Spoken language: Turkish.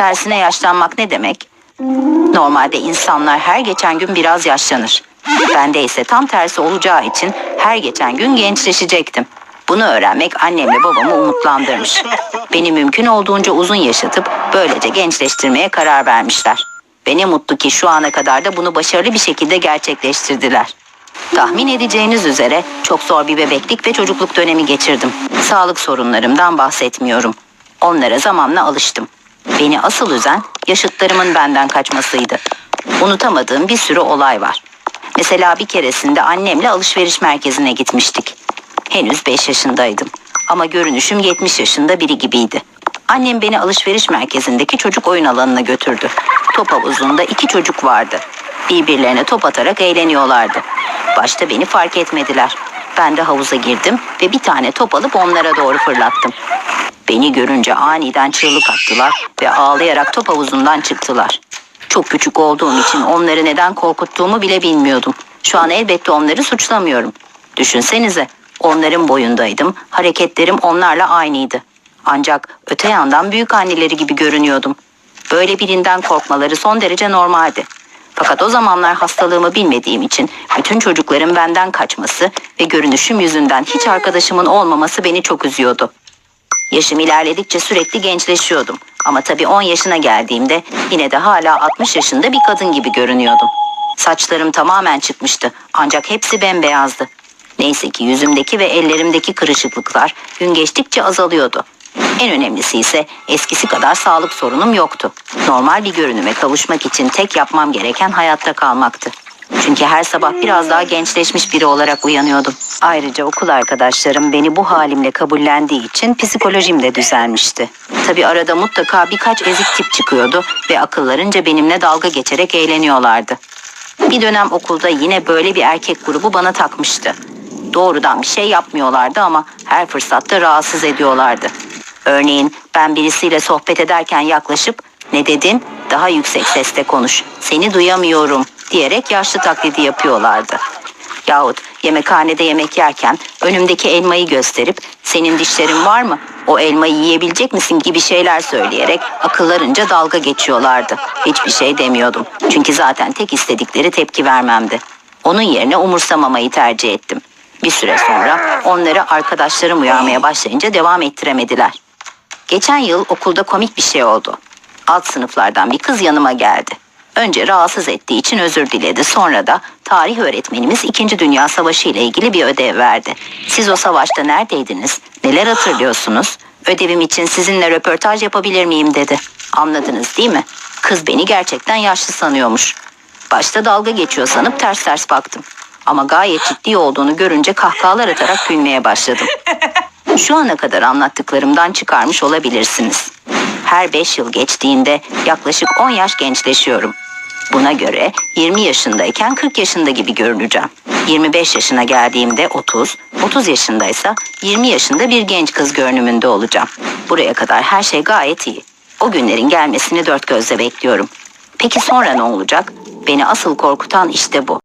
Tersine yaşlanmak ne demek? Normalde insanlar her geçen gün biraz yaşlanır. Bende ise tam tersi olacağı için her geçen gün gençleşecektim. Bunu öğrenmek annemle babamı umutlandırmış. Beni mümkün olduğunca uzun yaşatıp böylece gençleştirmeye karar vermişler. Ve ne mutlu ki şu ana kadar da bunu başarılı bir şekilde gerçekleştirdiler. Tahmin edeceğiniz üzere çok zor bir bebeklik ve çocukluk dönemi geçirdim. Sağlık sorunlarımdan bahsetmiyorum. Onlara zamanla alıştım. Beni asıl üzen yaşıtlarımın benden kaçmasıydı. Unutamadığım bir sürü olay var. Mesela bir keresinde annemle alışveriş merkezine gitmiştik. Henüz 5 yaşındaydım ama görünüşüm 70 yaşında biri gibiydi. Annem beni alışveriş merkezindeki çocuk oyun alanına götürdü. Top havuzunda iki çocuk vardı. Birbirlerine top atarak eğleniyorlardı. Başta beni fark etmediler. Ben de havuza girdim ve bir tane top alıp onlara doğru fırlattım. Beni görünce aniden çığlık attılar ve ağlayarak top havuzundan çıktılar. Çok küçük olduğum için onları neden korkuttuğumu bile bilmiyordum. Şu an elbette onları suçlamıyorum. Düşünsenize, onların boyundaydım, hareketlerim onlarla aynıydı. Ancak öte yandan büyük anneleri gibi görünüyordum. Böyle birinden korkmaları son derece normaldi. Fakat o zamanlar hastalığımı bilmediğim için bütün çocukların benden kaçması ve görünüşüm yüzünden hiç arkadaşımın olmaması beni çok üzüyordu. Yaşım ilerledikçe sürekli gençleşiyordum. Ama tabii 10 yaşına geldiğimde yine de hala 60 yaşında bir kadın gibi görünüyordum. Saçlarım tamamen çıkmıştı ancak hepsi bembeyazdı. Neyse ki yüzümdeki ve ellerimdeki kırışıklıklar gün geçtikçe azalıyordu. En önemlisi ise eskisi kadar sağlık sorunum yoktu. Normal bir görünüme kavuşmak için tek yapmam gereken hayatta kalmaktı. Çünkü her sabah biraz daha gençleşmiş biri olarak uyanıyordum. Ayrıca okul arkadaşlarım beni bu halimle kabullendiği için psikolojim de düzelmişti. Tabi arada mutlaka birkaç ezik tip çıkıyordu ve akıllarınca benimle dalga geçerek eğleniyorlardı. Bir dönem okulda yine böyle bir erkek grubu bana takmıştı. Doğrudan bir şey yapmıyorlardı ama her fırsatta rahatsız ediyorlardı. Örneğin ben birisiyle sohbet ederken yaklaşıp ne dedin? Daha yüksek sesle konuş. Seni duyamıyorum diyerek yaşlı taklidi yapıyorlardı. Yahut yemekhanede yemek yerken önümdeki elmayı gösterip senin dişlerin var mı? O elmayı yiyebilecek misin gibi şeyler söyleyerek akıllarınca dalga geçiyorlardı. Hiçbir şey demiyordum. Çünkü zaten tek istedikleri tepki vermemdi. Onun yerine umursamamayı tercih ettim. Bir süre sonra onları arkadaşlarım uyarmaya başlayınca devam ettiremediler. Geçen yıl okulda komik bir şey oldu. Alt sınıflardan bir kız yanıma geldi. Önce rahatsız ettiği için özür diledi. Sonra da tarih öğretmenimiz 2. Dünya Savaşı ile ilgili bir ödev verdi. Siz o savaşta neredeydiniz? Neler hatırlıyorsunuz? Ödevim için sizinle röportaj yapabilir miyim dedi. Anladınız değil mi? Kız beni gerçekten yaşlı sanıyormuş. Başta dalga geçiyor sanıp ters ters baktım. Ama gayet ciddi olduğunu görünce kahkahalar atarak gülmeye başladım. Şu ana kadar anlattıklarımdan çıkarmış olabilirsiniz. Her 5 yıl geçtiğinde yaklaşık 10 yaş gençleşiyorum. Buna göre 20 yaşındayken 40 yaşında gibi görüneceğim. 25 yaşına geldiğimde 30, 30 yaşındaysa 20 yaşında bir genç kız görünümünde olacağım. Buraya kadar her şey gayet iyi. O günlerin gelmesini dört gözle bekliyorum. Peki sonra ne olacak? Beni asıl korkutan işte bu.